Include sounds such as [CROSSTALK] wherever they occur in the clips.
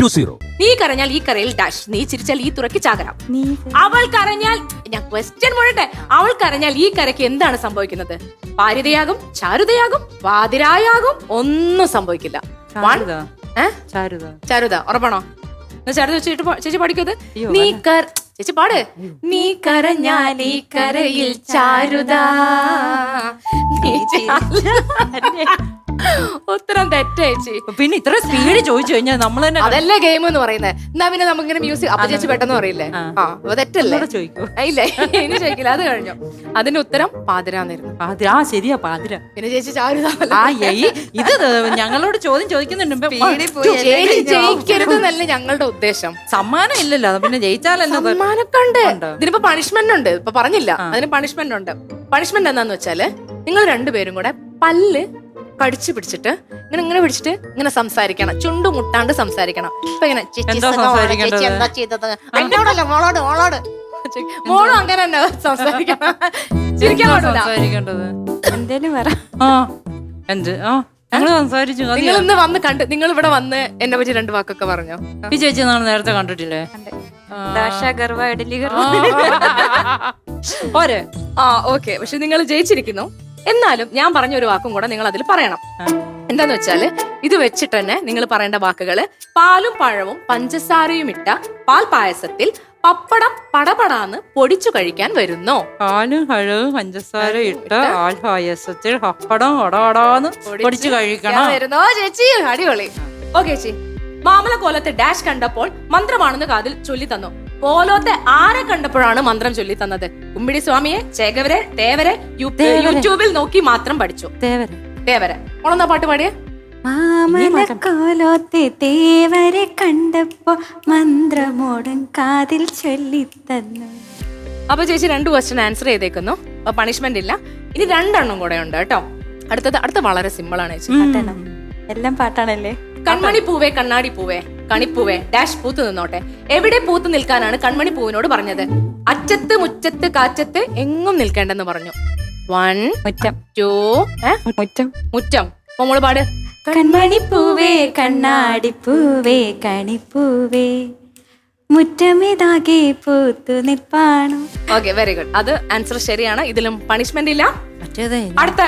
two zero നീ കരഞ്ഞാൽ ഈ കരയിൽ ഡാഷ് നീ ചിരിച്ചാൽ ഈ തുറയ്ക്ക് ചാകരാം. നീ അവൾ കരഞ്ഞാൽ ഞാൻ ക്വസ്റ്റ്യൻ മുഴട്ടെ അവൾ കരഞ്ഞാൽ ഈ കരയ്ക്ക് എന്താണ് സംഭവിക്കുന്നത്? പാരിതയാകും ചാരുതയാകും വാതിരായാകും ഒന്നും സംഭവിക്കില്ല. One. ചാരുത. ഏ? ചാരുത. ചാരുത ഉറപ്പാണോ? എന്നാ ചാരുത ചേച്ചി പ- ചേച്ചി പഠിക്കത് നീ കർ കര ചേച്ചി പാട്. നീ കരഞ്ഞാൽ ഈ കരയിൽ ചാരുത. നീ ചാ- ഉത്തരം തെറ്റേച്ചി പിന്നെ ഇത്ര സ്പീഡ് ചോദിച്ചു കഴിഞ്ഞാൽ നമ്മൾ തന്നെ അതല്ലേ ഗെയിം എന്ന് പറയുന്നത് എന്നാ പിന്നെ നമുക്ക് ഇങ്ങനെ മ്യൂസിക് അപ്പൊ ചേച്ചി പെട്ടെന്ന് പറയില്ലേ? ആ. തെറ്റല്ലേ? ചോദിക്കും. ഇല്ലേ? ഇനി ചോദിക്കില്ല. അത് കഴിഞ്ഞു. അതിന്റെ ഉത്തരം പാതിരാന്നിരുന്നു പാതിര? ആ ശരിയാ പാതിര. പിന്നെ ചേച്ചി ആ ഇത് ഞങ്ങളോട് ചോദ്യം ചോദിക്കുന്നുണ്ട്. ജയിക്കരുത് എന്നല്ല ഞങ്ങളുടെ ഉദ്ദേശം. സമ്മാനം ഇല്ലല്ലോ. പിന്നെ ജയിച്ചാലല്ലോ സമ്മാനൊക്കെ സമ്മാനമൊക്കെ ഉണ്ടോ? ഇതിനിപ്പോ പണിഷ്മെന്റ് ഉണ്ട്. ഇപ്പൊ പറഞ്ഞില്ല. അതിന് പണിഷ്മെന്റ് ഉണ്ട്. പണിഷ്മെന്റ് എന്താന്ന് വെച്ചാൽ നിങ്ങൾ രണ്ടുപേരും കൂടെ പല്ല് കടിച്ചു പിടിച്ചിട്ട് ഇങ്ങനെ ഇങ്ങനെ പിടിച്ചിട്ട് ഇങ്ങനെ സംസാരിക്കണം. ചുണ്ടു മുട്ടാണ്ട് സംസാരിക്കണം. ഇപ്പൊ ഇങ്ങനെ ചേച്ചി എന്താ സുഖമാണോ? സംസാരിക്കേണ്ടത്? എന്താ ചെയ്തത്? എന്നോടല്ല മോളോട് മോളോട്. മോളും അങ്ങനെ തന്നെ സംസാരിക്കണം. ചിരിക്കാൻ എന്താ പാടില്ല. സംസാരിക്കേണ്ടത്? എന്തേലും പറ. ആ എന്ത്? ആ ഞങ്ങൾ സംസാരിച്ചു മതി നിങ്ങൾ ഇന്ന് വന്ന് കണ്ട് നിങ്ങൾ ഇവിടെ വന്ന് എന്നെ പറ്റി രണ്ട് വാക്കൊക്കെ പറഞ്ഞോ? ഈ ചേച്ചി നാളെ നേരത്തെ കണ്ടിട്ടില്ലേ? ഓരേ ഗർവ ഇഡലി ഗർവ. [LAUGHS] പോരെ. ആ ഓക്കെ. പക്ഷെ നിങ്ങൾ ജയിച്ചിരിക്കുന്നു. എന്നാലും ഞാൻ പറഞ്ഞ ഒരു വാക്കും കൂടെ നിങ്ങൾ അതിൽ പറയണം. എന്താന്ന് വെച്ചാൽ ഇത് വെച്ചിട്ട് തന്നെ നിങ്ങൾ പറയേണ്ട വാക്കുകൾ പാലും പഴവും പഞ്ചസാരയും ഇട്ട പാൽ പായസത്തിൽ പപ്പടം പടപടാന്ന് പൊടിച്ചു കഴിക്കാൻ വരുന്നു. പാലും പഴവും പഞ്ചസാര ഇട്ട പാൽ പായസത്തിൽ പപ്പടം പടപടാന്ന് പൊടിച്ചു കഴിക്കണം. വരുന്നോ. ചേച്ചി അടിപൊളി. ഓക്കെ ചേച്ചി. മാമല കോലത്തെ ഡാഷ് കണ്ടപ്പോൾ മന്ത്രമാണെന്ന് കാതിൽ ചൊല്ലി തന്നു. കോലോത്തെ ആരെ കണ്ടപ്പോഴാണ് മന്ത്രം ചൊല്ലി തന്നത് കുമ്പിടി സ്വാമിയെ ചേകവരെ തേവരെ യൂട്യൂബിൽ നോക്കി മാത്രം പഠിച്ചു. തേവരെ. തേവരെ. ഓളെന്നാ പാട്ട് പാടിയ. തേവരെ കണ്ടപ്പോ മന്ത്രമോടൻ കാതിൽ ചൊല്ലിത്തന്നു. അപ്പൊ ചേച്ചി രണ്ട് ക്വസ്റ്റ്യൻ ആൻസർ ചെയ്തേക്കുന്നു. അപ്പൊ പണിഷ്മെന്റ് ഇല്ല. ഇനി രണ്ടെണ്ണം കൂടെ ഉണ്ട് കേട്ടോ. അടുത്തത് അടുത്ത വളരെ സിമ്പിൾ ആണ് ചേച്ചി. എല്ലാം പാട്ടാണല്ലേ? കൺമണി പൂവേ കണ്ണാടി പൂവേ. കണിപ്പൂവേ ഡാഷ് പൂത്ത് നിന്നോട്ടെ. എവിടെ പൂത്ത് നിൽക്കാനാണ് കൺമണി പൂവിനോട് പറഞ്ഞത്? അച്ചത്ത് മുറ്റത്ത് കാറ്റത്ത് എങ്ങും നിൽക്കേണ്ടെന്ന് പറഞ്ഞു. വൺ മുറ്റം. ടു മുറ്റം. മുറ്റം. അപ്പൊ മോൾ പാട്. കൺമണിപ്പൂവേ കണ്ണാടിപ്പൂവേ കണിപ്പൂവേ. മുറ്റമിതാകെ പൂത്തു നിൽപ്പാണു. ഓക്കെ വെരി ഗുഡ് അത് ആൻസർ ശരിയാണ്. ഇതിലും പണിഷ്മെന്റ് ഇല്ല. അടുത്ത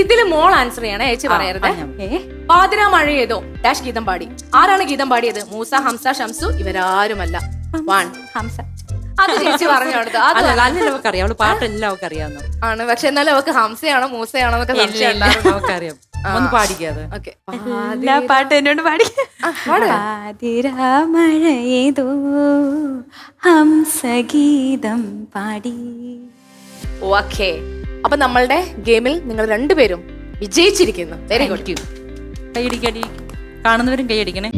ഇതിൽ മോൾ ആൻസർ ചെയ്യണേ ചേച്ചി പറയരുത്. പാതിര മഴ ചെയ്തോ ഡാഷ് ഗീതം പാടി. ആരാണ് ഗീതം പാടിയത്? മൂസ ഹംസ ഷംസു ഇവരാരുമല്ല. വൺ ഹംസ. അത് ചേച്ചി പറഞ്ഞു കൊടുത്തു. അത് അവൾ പാട്ടെല്ലാം ആണ്. പക്ഷെ എന്നാലും അവക്ക് ഹംസയാണോ മൂസയാണോ എന്നൊക്കെ ഒന്ന് പാടിക്കാതെ പാട്ടും എന്നോട് പാടി. ഹംസഗീതം പാടി. ഓക്കെ. അപ്പൊ നമ്മളുടെ ഗെയിമിൽ നിങ്ങൾ രണ്ടുപേരും വിജയിച്ചിരിക്കുന്നു. Very good കൈയടിക്കടി കാണുന്നവരും കൈയടിക്കണേ.